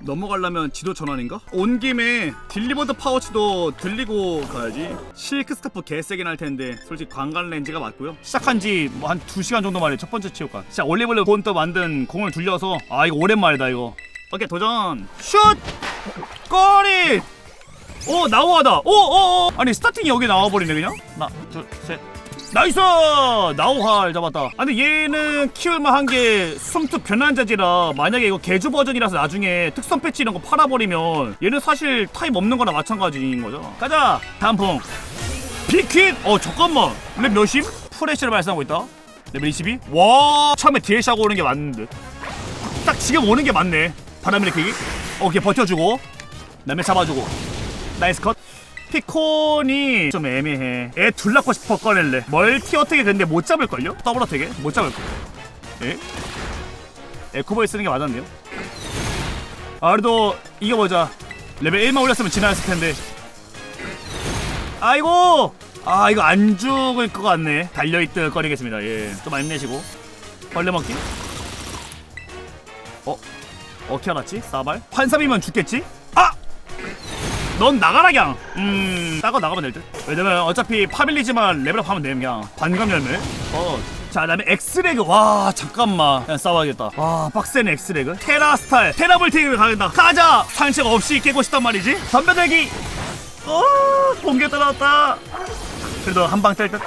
넘어가려면 지도 전환인가? 온 김에 딜리버드 파우치도 들리고 가야지. 실크 스카프 개세긴 할 텐데 솔직히 관광 렌즈가 맞고요. 시작한 지 뭐 한 2시간 정도 만에 첫 번째 체육관 진짜 올리블리 본또 만든 공을 둘려서 아 이거 오랜만이다 이거. 오케이 도전. 슛! 꼬리! 오 나우하다. 오오오. 아니 스타팅이 여기 나와버리네 그냥? 하나 둘셋 나이스! 나우할 잡았다. 아 근데 얘는 키울만 한 게 숨특 변환자지라 만약에 이거 개주 버전이라서 나중에 특성 패치 이런 거 팔아버리면 얘는 사실 타입 없는 거나 마찬가지인 거죠. 가자! 다음 풍 비퀴 어 잠깐만. 레벨 몇심? 프레쉬를 발생하고 있다. 레벨 22? 와 처음에 DLC 하고 오는 게 맞는 듯딱 지금 오는 게 맞네. 바람 일으키기 오케이 버텨주고. 남의 잡아주고. 나이스 컷 피콘이 좀 애매해 애 둘 낳고 싶어 꺼낼래 멀티 어택에 근데 못 잡을걸요? 더블 어택에? 못 잡을걸 에? 에코보이 쓰는 게 맞았네요 아 그래도 이겨보자 레벨 1만 올렸으면 지나갔을 텐데 아이고 아 이거 안 죽을 것 같네 달려있듯 거리겠습니다 예좀 안 내시고 벌레 먹기 어? 어떻게 알았지? 싸발? 환삼이면 죽겠지? 아! 넌 나가라 그냥. 음 따고 나가면 될듯. 왜냐면 어차피 파밀리지만 레벨업 하면 돼 그냥. 반감 열매. 어자 그다음에 엑스레그 와 잠깐만. 그냥 싸워야겠다. 와 빡센 엑스레그 테라 스타일. 테라블틱을 가겠다. 가자! 상책 없이 깨고 싶단 말이지? 덤벼들기! 어 번개 따라왔다. 그래도 한 방 뗄듯.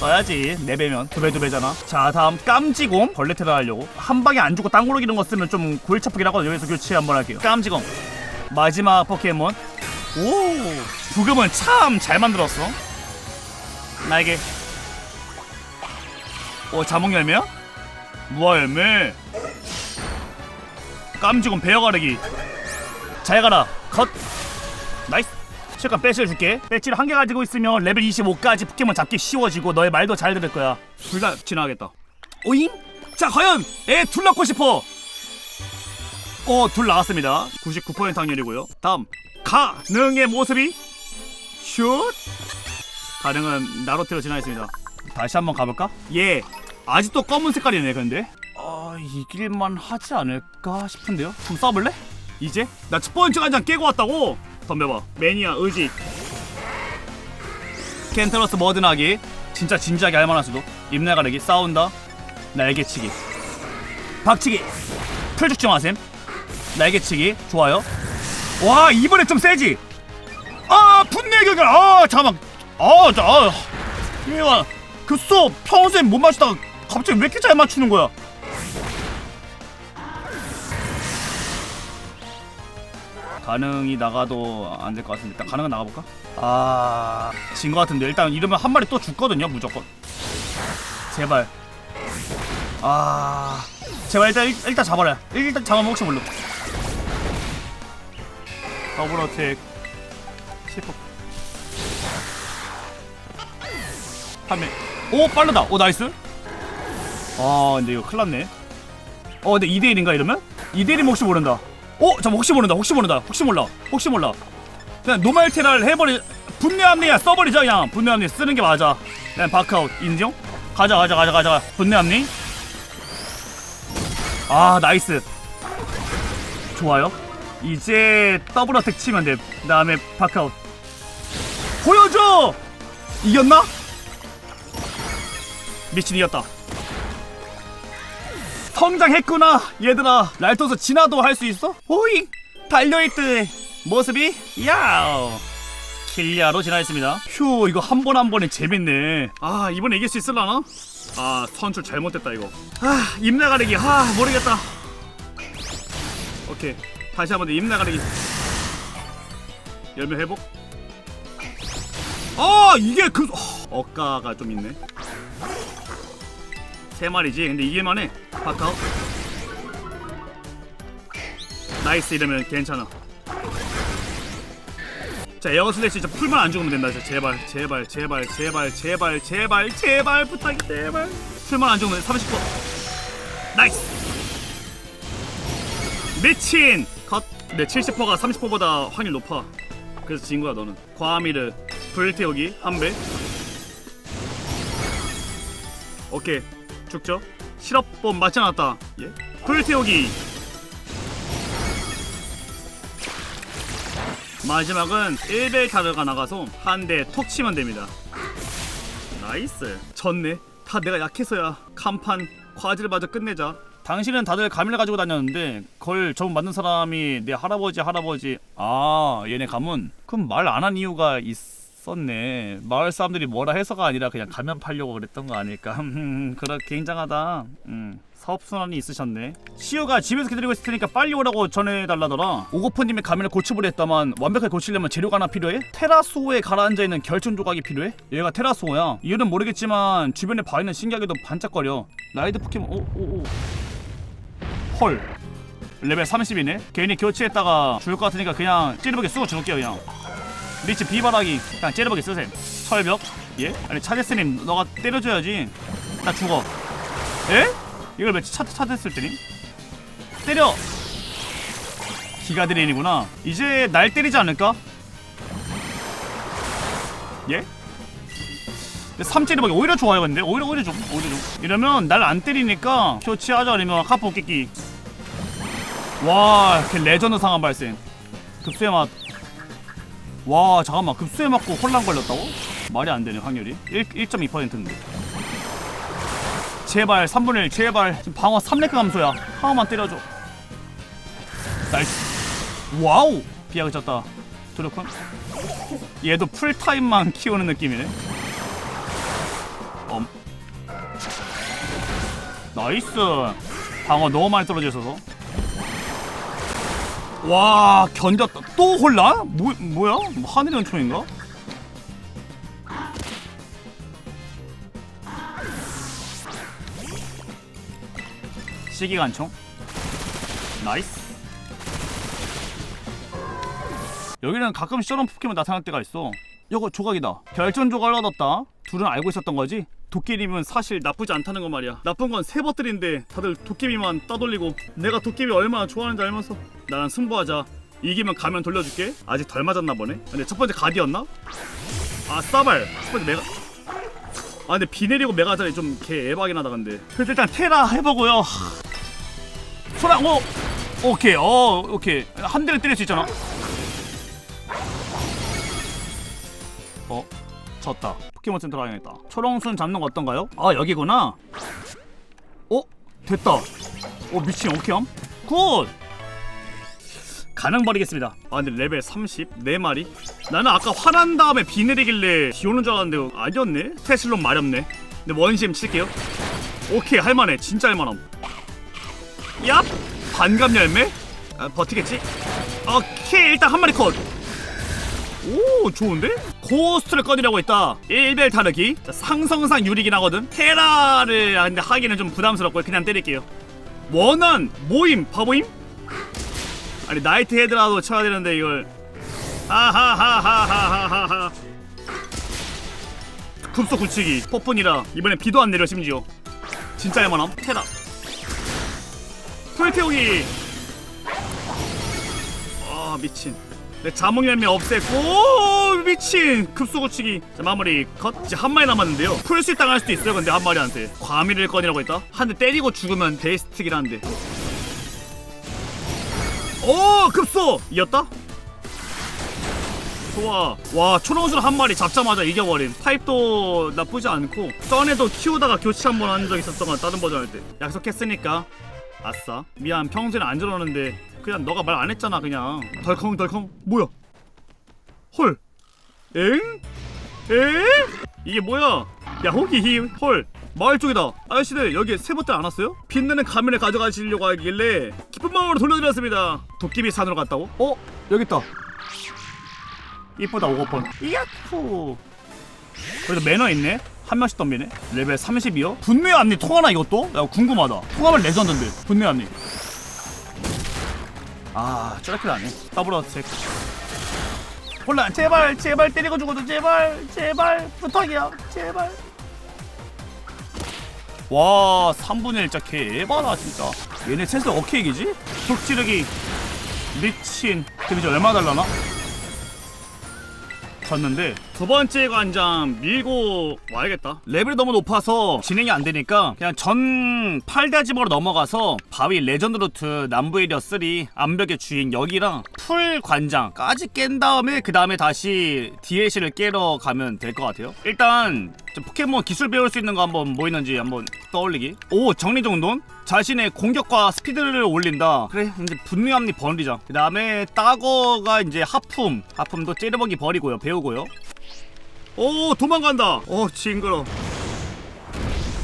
써야지. 네 배면. 두배두 배잖아. 자 다음 깜지곰. 벌레 테라 하려고. 한 방에 안 죽고 땅구르기 이런 거 쓰면 좀 골차프긴 하거든. 여기서 교체 한번 할게요. 깜지곰 마지막 포켓몬. 오 부금은 참 잘 만들었어. 나에게. 오 자몽 열매야? 무화 열매? 깜지곰 베어 가르기. 잘 가라 컷. 나이스. 잠깐 배지를 줄게. 배지를 한 개 가지고 있으면 레벨 25까지 포켓몬 잡기 쉬워지고 너의 말도 잘 들을 거야. 둘다 지나가겠다. 오잉? 자 과연 애둘 낳고 싶어 어, 둘 나왔습니다. 99% 확률이고요. 다음 가능의 모습이 슛 가능은 나로테로 진화했습니다. 다시 한번 가볼까? 예, 아직도 검은 색깔이네. 근데 아 이길만 하지 않을까 싶은데요. 좀 써볼래? 이제 나 첫 번째 간장 깨고 왔다고. 덤벼봐. 매니아 의지. 켄트러스 머드나기 진짜 진지하게 할만할 수도. 입나가르기 싸운다. 날개치기. 박치기. 풀죽지 마셈. 날개치기 좋아요. 와 이번에 좀 세지. 아 분내 경결. 아 잠깐만. 아자 아, 얘가 그수 평소에 못 맞추다가 갑자기 왜 이렇게 잘 맞추는 거야? 가능이 나가도 안 될 것 같은데 일단 가능은 나가볼까? 아진 것 같은데 일단 이러면 한 마리 또 죽거든요 무조건 제발 아 제발 일단 일- 일단 잡아라 일단 혹시 몰라 더블 어택. 10호 판매 오 빠르다. 오 나이스. 아 근데 이거 큰일 났네. 어 근데 2대1인가 이러면? 2대1이면 혹시 모른다. 어 잠깐 혹시 모른다. 혹시 모른다. 혹시 몰라. 혹시 몰라. 그냥 노말 테라를 해버리 분내 합리야 써버리자 그냥. 분내 합리 쓰는 게 맞아. 그냥 바크아웃. 인정? 가자 가자 가자 가자. 분내 합리? 아 나이스. 좋아요 이제 더블 어택 치면 돼. 그 다음에 바크아웃. 보여줘! 이겼나? 미친 이겼다. 성장했구나 얘들아. 랄토스 진화도 할 수 있어? 오잉! 달려있듯 모습이? 야우 킬리아로 진화했습니다. 휴 이거 한 번 한 번에 재밌네. 아 이번에 이길 수 있을라나? 아 선출 잘못됐다 이거. 아 입나가리기. 아 모르겠다. 오케이 다시 한번 입 나가리기. 열매 회복. 아 이게 그 어, 억가가 좀 있네. 세 마리지? 근데 이길만해. 바카오. 나이스 이러면 괜찮아. 자 에어 슬래시 진짜 풀만 안 죽으면 된다. 진짜 제발 제발 제발 제발 제발 제발 제발 부탁이 제발. 풀만 안 죽으면 30% 나이스. 미친 컷. 근데 70%가 30%보다 확률 높아. 그래서 진 거야 너는. 과미르 불태우기 한 배. 오케이. 죽죠? 시럽bomb 맞지 않았다. 예? 불태우기. 마지막은 1벨 타르가 나가서 한 대 톡 치면 됩니다. 나이스. 졌네. 다 내가 약해서야. 간판 과지를 마저 끝내자 당신은 다들 가면을 가지고 다녔는데 그걸 처음 만든 사람이 내 할아버지 할아버지. 아 얘네 가문. 그럼 말 안 한 이유가 있었네. 마을 사람들이 뭐라 해서가 아니라 그냥 가면 팔려고 그랬던 거 아닐까. 그렇게 굉장하다. 음. 사업순환이 있으셨네. 시우가 집에서 기다리고 있을 테니까 빨리 오라고 전해달라더라. 오고프님의 가면을 고치보려 했다만 완벽하게 고치려면 재료가 하나 필요해? 테라소에 가라앉아 있는 결정 조각이 필요해? 얘가 테라소야? 이유는 모르겠지만 주변에 바위는 신기하게도 반짝거려. 라이드 포켓몬 오오오 헐 레벨 30이네. 괜히 교체했다가 죽을 것 같으니까 그냥 찌르르게 쏘고 죽을게요 그냥. 리치 비바라기 그냥 찌르르게 쓰셈 철벽. 예? 아니 차데스님 너가 때려줘야지. 나 죽어. 에? 이걸 왜 차, 차데스를 때림? 때려! 기가드레인이구나. 이제 날 때리지 않을까? 예? 3찌르박이 오히려 좋아요 근데? 오히려 오히려 좀 오히려 좀 이러면 날 안 때리니까 교체하자 아니면 카프 끼끼 와, 걔 레전드 상황 발생. 급수에 맞. 와, 잠깐만. 급수에 맞고 혼란 걸렸다고? 말이 안 되네, 확률이. 1, 1.2%인데. 제발, 3분의 1, 제발. 지금 방어 3레크 감소야. 하나만 때려줘. 나이스. 와우! 비약을 쳤다. 드루콘. 얘도 풀타임만 키우는 느낌이네. 엄. 나이스. 방어 너무 많이 떨어져 있어서. 와 견뎠다 또 혼란? 뭐, 뭐야? 뭐 하늘의 은총인가? 시기관총 나이스 여기는 가끔 시원한 포켓몬 나타날 때가 있어 이거 조각이다 결전 조각을 얻었다 둘은 알고 있었던 거지? 도깨비는 사실 나쁘지 않다는 거 말이야 나쁜 건 세 버틀인데 다들 도깨비만 따돌리고 내가 도깨비 얼마나 좋아하는지 알면서 나랑 승부하자. 이기면 가면 돌려줄게. 아직 덜 맞았나 보네. 근데 첫 번째 가디였나? 아 싸발. 첫 번째 메가. 아 근데 비 내리고 메가자리 좀개 에바긴 하다 근데. 그래도 일단 테라 해보고요. 소라 오 오케이. 어 오케이. 한 대를 때릴 수 있잖아. 어 졌다. 포켓몬 센터 가야겠다. 초롱순 잡는 거 어떤가요? 아 여기구나. 어? 됐다. 어 미친. 오케이함. 굿 가능 버리겠습니다. 아 근데 레벨 30 4마리? 나는 아까 화난 다음에 비 내리길래 비 오는 줄 알았는데 아니었네? 테슬론 마렵네. 근데 원심 칠게요. 오케이 할만해. 진짜 할만함. 얍! 반감 열매? 아, 버티겠지? 오케이 일단 한 마리 컷. 오 좋은데? 고스트를 꺼내려고 했다. 1벨 타르기. 자, 상성상 유리긴 하거든. 테라를 아, 근데 하기는 좀 부담스럽고 그냥 때릴게요. 원한 모임 바보임? 아니 나이트 헤드라도 쳐야 되는데 이걸. 하하하하하하하 급속 굳히기. 폭분이라 이번엔 비도 안 내려 심지어. 진짜 할만함. 테라 풀태우기. 아 미친. 내 자몽 열매 없앴고. 오, 미친. 급소 고치기. 자 마무리. 컷. 이제 한 마리 남았는데요. 풀수 당할 수도 있어요 근데 한 마리한테. 과미를 꺼내라고 했다? 한 대 때리고 죽으면 데이스틱이라 한데 오 급소! 이겼다? 좋아. 와 초롱술 한 마리 잡자마자 이겨버린. 타입도 나쁘지 않고 전에도 키우다가 교체 한 번 한 적 있었던 건 다른 버전 할 때. 약속했으니까. 아싸. 미안 평소에는 안 저러는데. 그냥 너가 말 안 했잖아 그냥. 덜컹 덜컹. 뭐야? 헐. 엥? 엥? 이게 뭐야? 야 호기히 헐 마을 쪽이다. 아저씨들 여기 세보들 안 왔어요? 빛나는 가면을 가져가시려고 하길래 기쁜 마음으로 돌려드렸습니다. 도깨비 산으로 갔다고? 어? 여기 있다. 이쁘다 오거폰. 이야쿠 그래도 매너 있네? 한 명씩 덤비네? 레벨 30이요? 분노의 앞니 통하나 이것도? 야 궁금하다. 통하면 레전드인데 분노의 앞니. 아 저렇게 나네. 더블 어택. 몰라 제발 제발 때리고 죽어도 제발 제발 부탁이야. 제발 와 3분의 1 진짜 개 에바다 진짜 얘네 센스 오케이기지? 속 찌르기 미친 데미지 얼마 달라나? 졌는데 두 번째 관장 밀고 와야겠다. 레벨이 너무 높아서 진행이 안 되니까 그냥 전 8대지으로 넘어가서 바위 레전드 루트 남부 에리어 3 암벽의 주인 여기랑 풀 관장까지 깬 다음에 그 다음에 다시 DLC를 깨러 가면 될 것 같아요. 일단 저 포켓몬 기술 배울 수 있는 거 한번 뭐 있는지 한번 떠올리기. 오 정리정돈 자신의 공격과 스피드를 올린다. 그래 이제 분명함니 버리자. 그 다음에 따거가 이제 하품. 하품도 째려보기 버리고요. 배우고요. 오 도망간다. 어 징그러.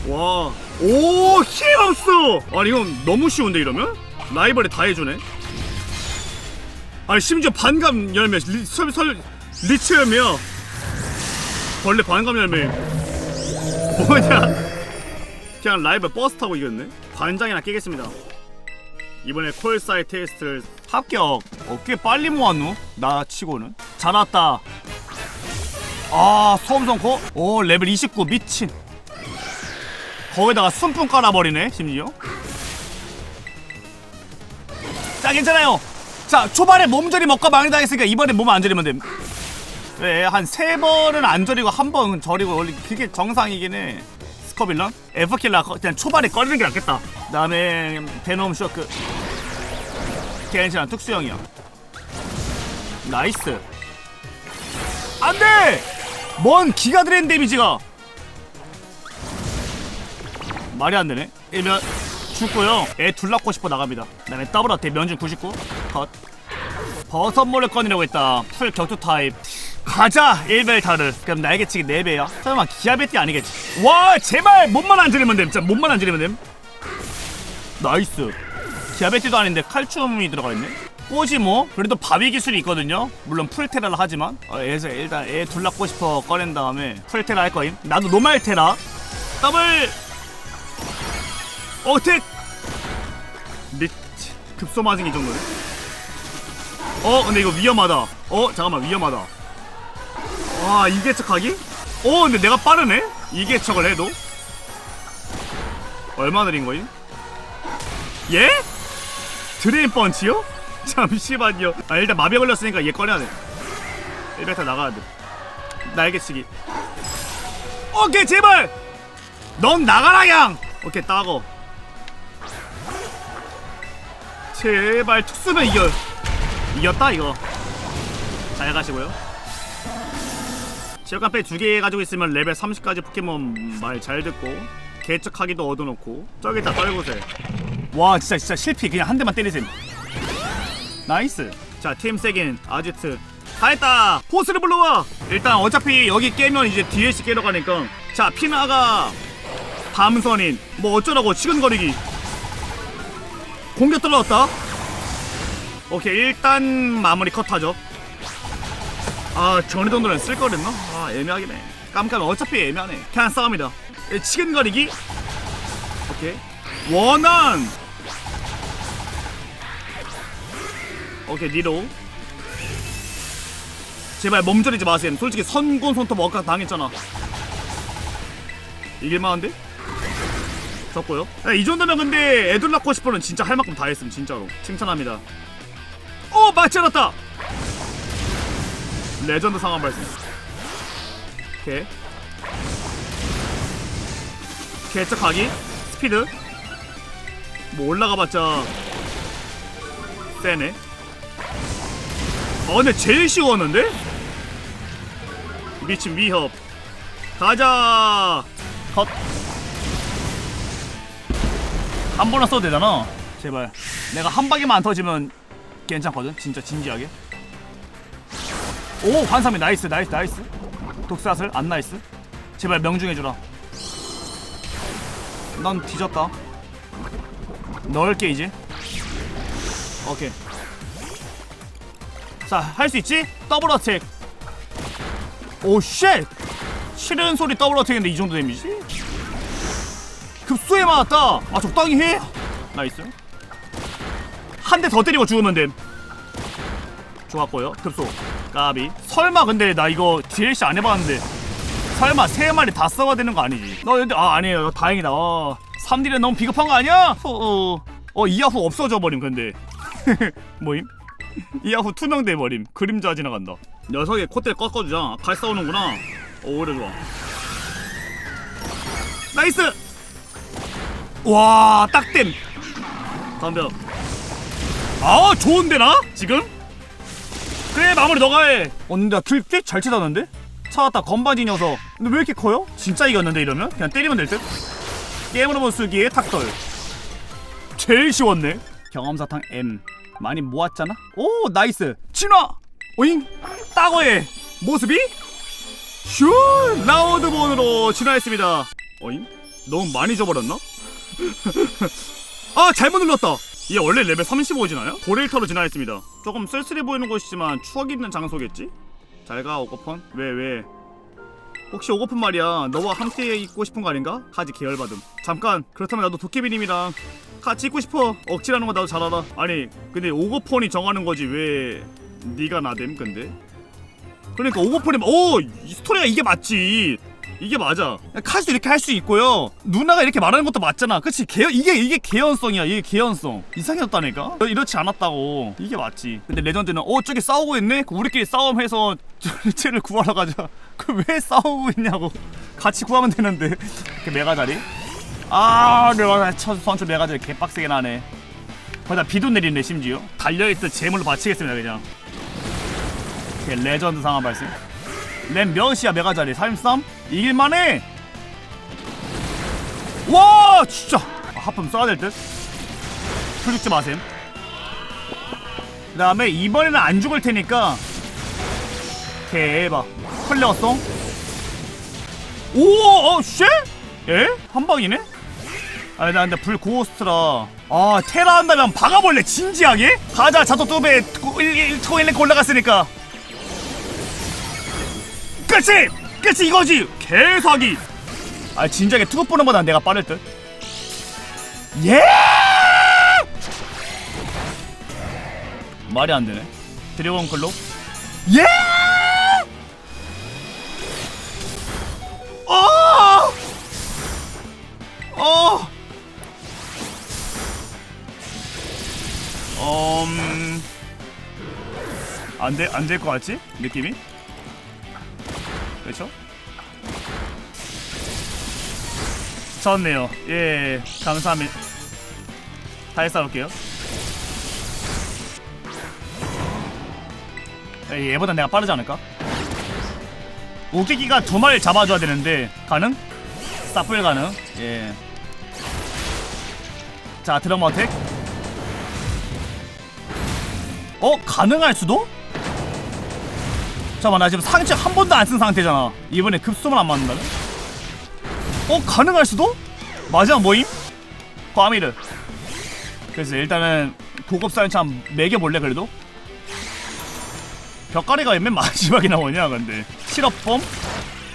와. 오 힘없어. 아니 이건 너무 쉬운데 이러면? 라이벌이 다 해주네. 아니 심지어 반감 열매 리, 설, 설, 리치 열매야. 벌레 반감 열매. 뭐냐? 그냥 라이벌 버스 타고 이겼네. 반장이나 깨겠습니다. 이번에 콜사이 테스트를 합격. 어, 꽤 빨리 모았노? 나 치고는. 잘 왔다. 아, 소음 성코? 오, 레벨 29 미친. 거기다가 순풍 깔아버리네, 심지어. 자, 괜찮아요. 자, 초반에 몸조리 먹고 망해당했으니까 이번에 몸 안 저리면 됨. 네, 한세 번은 안 저리고 한 번은 저리고 원래 그게 정상이긴 해. 스커빌런? 에프킬라 그냥 초반에 꺼리는 게 낫겠다. 그 다음에 베놈 쇼크. 괜찮아, 특수형이야. 나이스. 안 돼! 뭔 기가 드랜 데미지가! 말이 안 되네. 이면 죽고요. 애둘 낳고 싶어 나갑니다. 그 다음에 더블 어택 면중 99. 컷. 버섯 몰래 꺼내려고 했다. 풀 격투 타입. 가자 1벨 타르. 그럼 날개치기 4배야. 설마 기아베티 아니겠지? 와 제발 몸만 안 지르면 됨. 진짜 몸만 안 지르면 됨. 나이스. 기아베티도 아닌데 칼슘이 들어가 있네. 꼬지 뭐 그래도 바위 기술이 있거든요. 물론 풀테라를 하지만 어, 애서 일단 애둘 낳고 싶어 꺼낸 다음에 풀테라 할 거임. 나도 노말 테라. 더블 어택. 리 급소 맞은 이 정도네. 어 근데 이거 위험하다. 어 잠깐만 위험하다. 와 이게 척하기? 어 근데 내가 빠르네? 이게 척을 해도? 얼마 느린 거임? 예? 드레인 펀치요? 잠시만요. 아 일단 마비 걸렸으니까 얘 꺼내야 돼. 1베타 나가야 돼. 날개치기. 오케이 제발! 넌 나가라 양! 오케이 따고 제발 특수면 이겨. 이겼다 이거. 잘 가시고요. 지역 카페 두개 가지고 있으면 레벨 30까지 포켓몬 말 잘 듣고 개척하기도 얻어놓고. 저기 있다 떨고세 와 진짜 진짜 실패 그냥 한 대만 때리셈 나이스. 자팀 세긴 아지트. 다 했다! 포스를 불러와! 일단 어차피 여기 깨면 이제 DLC 깨러 가니까. 자 피나가 밤선인. 뭐 어쩌라고 치근거리기. 공격 들어왔다. 오케이 일단 마무리 컷하죠. 아 전이 정도는 쓸 거랬나? 아 애매하긴 해. 깜깜 어차피 애매하네. 그냥 싸움이다. 예, 치근거리기. 오케이. 원한 오케이 니로. 제발 몸조리지 마세요. 솔직히 선군 손톱 억각 당했잖아. 이길만한데? 졌고요. 야, 이 정도면 근데 애들 낳고 싶어는 진짜 할 만큼 다 했음 진짜로. 칭찬합니다. 어 맞춰놨다! 레전드 상황 발생. 오케이. 개척하기. 스피드. 뭐 올라가봤자 세네 어 근데 제일 쉬웠는데? 미친 위협. 가자. 컷. 한 번만 써도 되잖아. 제발. 내가 한 방에만 안 터지면 괜찮거든? 진짜 진지하게. 오 환삼이 나이스 나이스 나이스. 독사슬 안 나이스. 제발 명중해주라. 난 뒤졌다. 넣을게 이제. 오케이 자 할 수 있지? 더블 어택. 오 쉣! 싫은 소리 더블 어택인데 이 정도 데미지? 급소에 맞았다. 아 적당히 해. 나이스. 한 대 더 때리고 죽으면 됨. 좋았고요. 급소. 까비. 설마 근데 나 이거 DLC 안 해봤는데 설마 세 마리 다 써야 되는 거 아니지? 너 근데 아 아니에요. 다행이다. 어 3딜은 너무 비겁한 거 아니야? 어, 어, 어 이하후 없어져 버림 근데. 뭐임? 이하후 투명돼 버림. 그림자 지나간다. 녀석의 콧대 꺾어주자. 갈 싸우는구나. 오 오히려 좋아. 나이스! 와 딱댐 덤벼 아 좋은데 나? 지금? 그래 마무리 너가 해. 어, 근데 킬꽤잘 치다는데? 찾았다 건반지 녀석. 근데 왜 이렇게 커요? 진짜 이겼는데 이러면? 그냥 때리면 될듯? 게임으로 본 쓰기에 탁덜 제일 쉬웠네. 경험사탕 M 많이 모았잖아? 오 나이스. 진화! 오잉. 따거의 모습이? 슈 라우드본으로 진화했습니다. 어잉? 너무 많이 져버렸나? 아 잘못 눌렀다. 얘 원래 레벨 35잖아요? 고레일터로 진화했습니다. 조금 쓸쓸해 보이는 곳이지만 추억 있는 장소겠지? 잘가 오거펀 왜 왜? 혹시 오거펀 말이야. 너와 함께 있고 싶은 거 아닌가? 카지 계열받음. 잠깐 그렇다면 나도 도깨비님이랑 같이 있고 싶어. 억지라는 거 나도 잘 알아. 아니 근데 오거펀이 정하는 거지 왜 네가 나댐 근데? 그러니까 오거펀이 오! 이 스토리가 이게 맞지. 이게 맞아. 카즈도 이렇게 할 수 있고요. 누나가 이렇게 말하는 것도 맞잖아. 그치? 개연 이게 이게 개연성이야. 이게 개연성. 이상했다니까? 이렇지 않았다고. 이게 맞지. 근데 레전드는 어 저기 싸우고 있네? 그 우리끼리 싸움해서 쟤를 구하러 가자. 그 왜 싸우고 있냐고. 같이 구하면 되는데. 그 메가자리. 아 내가 첫 선수 메가자리 개빡세게 나네. 거기다 비도 내리네 심지어. 달려있듯 재물로 바치겠습니다 그냥. 오케이, 레전드 상황 발생. 램 몇이야 메가자리. 33? 이길만해! 와 진짜! 아, 하품 써야 될 듯? 풀 죽지 마셈. 그 다음에 이번에는 안 죽을 테니까 대박 플레어송 오어 쉣? 에? 한 방이네? 아니 나 근데 불 고스트라 아 테라 한다면 박아볼래 진지하게? 가자 자토 뚜베 코일레 올라갔으니까 끝이! 끝이 이거지! 개사기! 아 진작에 투급 보는 보다 내가 빠를 듯 예! 말이 안 되네 드래곤 클로 예! 어! 음... 안 돼, 안될 것 같지? 느낌이? 그렇죠? 졌네요. 예, 감사합니다. 다시 싸울게요. 예, 얘보다 내가 빠르지 않을까? 우기기가 두 마리 잡아줘야 되는데 가능? 사플 가능? 예. 자 드럼 어택. 어 가능할 수도? 잠깐만 나 지금 상체 한 번도 안 쓴 상태잖아 이번에 급소만 안 맞는다네 어 가능할 수도? 마지막 모임? 과미르 그래서 일단은 고급 한번 매겨볼래 그래도? 벽가리가 왜맨 마지막에 나오냐 근데 실업범?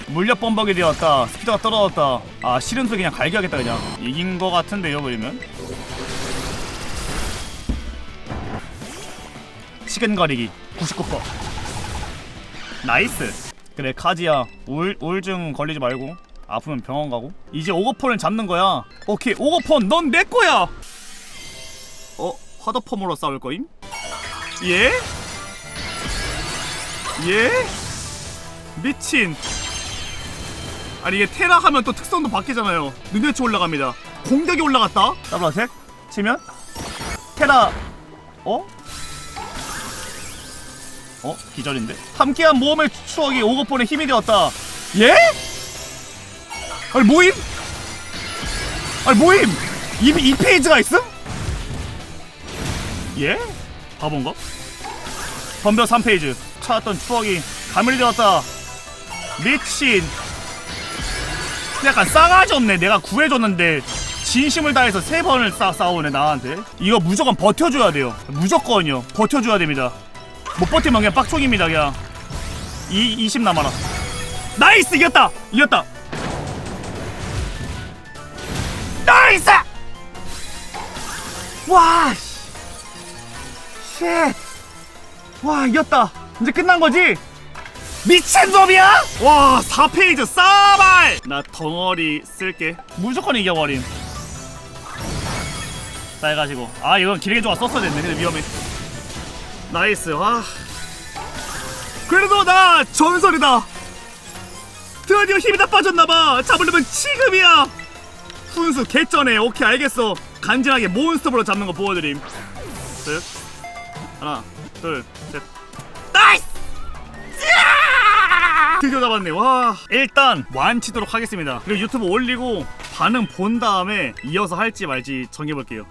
물력 범벅이 되었다 스피드가 떨어졌다 아 실은 소 그냥 갈겨야겠다 그냥 이긴 거 같은데요 그러면 시간 가리기. 99% 나이스. 그래 카지야. 우울, 우울증 걸리지 말고. 아프면 병원 가고. 이제 오거폰을 잡는 거야. 오케이 오거폰 넌 내 거야! 어? 화더펌으로 싸울 거임? 예? 예? 미친. 아니 이게 테라 하면 또 특성도 바뀌잖아요. 능력치 올라갑니다. 공격이 올라갔다. 더블 어택? 치면? 테라. 어? 어? 기절인데? 함께한 모험의 추억이 오거폰의 힘이 되었다 예? 아니 모임? 아니 모임! 이, 이 페이지가 있음? 예? 바본가? 덤벼 3페이지 찾았던 추억이 가물이 되었다 미친 약간 싸가지 없네 내가 구해줬는데 진심을 다해서 세 번을 싸, 싸우네 나한테 이거 무조건 버텨줘야 돼요 무조건이요 버텨줘야 됩니다 못 버티면 그냥 빡총입니다 그냥. 이, 20 남아라. 나이스! 이겼다! 이겼다! 나이스! 와 쉣. 와 이겼다. 이제 끝난 거지? 미친 놈이야? 와 4페이지 싸발! 나 덩어리 쓸게. 무조건 이겨버림. 자 해가지고. 아 이건 길게 좋아 썼어야 됐네. 근데 위험해 나이스. 와. 그래도 나 전설이다. 드디어 힘이 다 빠졌나봐. 잡으려면 지금이야. 훈수 개쩌네. 오케이 알겠어. 간지나게 몬스터볼로 잡는 거 보여드림. 셋 하나 둘셋. 나이스! 드디어 잡았네. 와. 일단 완치도록 하겠습니다. 그리고 유튜브 올리고 반응 본 다음에 이어서 할지 말지 정해볼게요